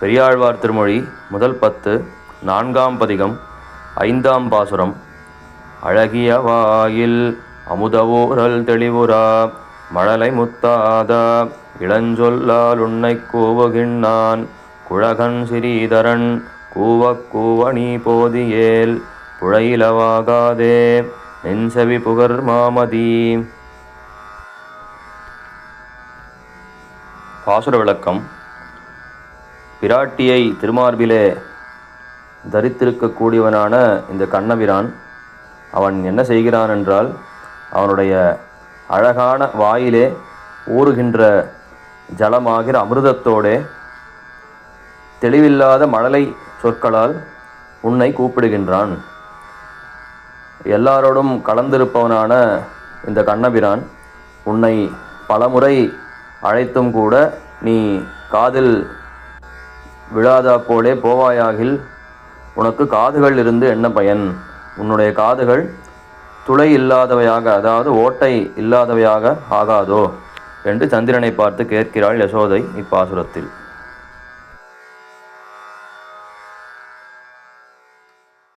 பெரியாழ்வார் திருமொழி முதல் பத்து நான்காம் பதிகம் ஐந்தாம் பாசுரம். அழகிய வாயில் அமுதவோரல் தெளிவுரா மழலை முத்தாத இளஞ்சொல்லால் உன்னை கூவுகின்றான் குழகன் சிறீதரன் கூவக் கூவணி போதியேல் புழையிலவாகாதே நெஞ்சவி புகர் மாமதி. பாசுர விளக்கம் பிராட்டியை திருமார்பிலே தரித்திருக்கக்கூடியவனான இந்த கண்ணபிரான் அவன் என்ன செய்கிறான் என்றால் அவனுடைய அழகான வாயிலே ஊறுகின்ற ஜலமாகிற அமிர்தத்தோடே தெளிவில்லாத மழலை சொற்களால் உன்னை கூப்பிடுகின்றான். எல்லாரோடும் கலந்திருப்பவனான இந்த கண்ணபிரான் உன்னை பலமுறை அழைத்தும் கூட நீ காதில் விழாதா போலே போவாயாகில் உனக்கு காதுகள் இருந்து என்ன பயன்? உன்னுடைய காதுகள் துளை இல்லாதவையாக அதாவது ஓட்டை இல்லாதவையாக ஆகாதோ? என்று சந்திரனை பார்த்து கேட்கிறாள் யசோதை இப்பாசுரத்தில்.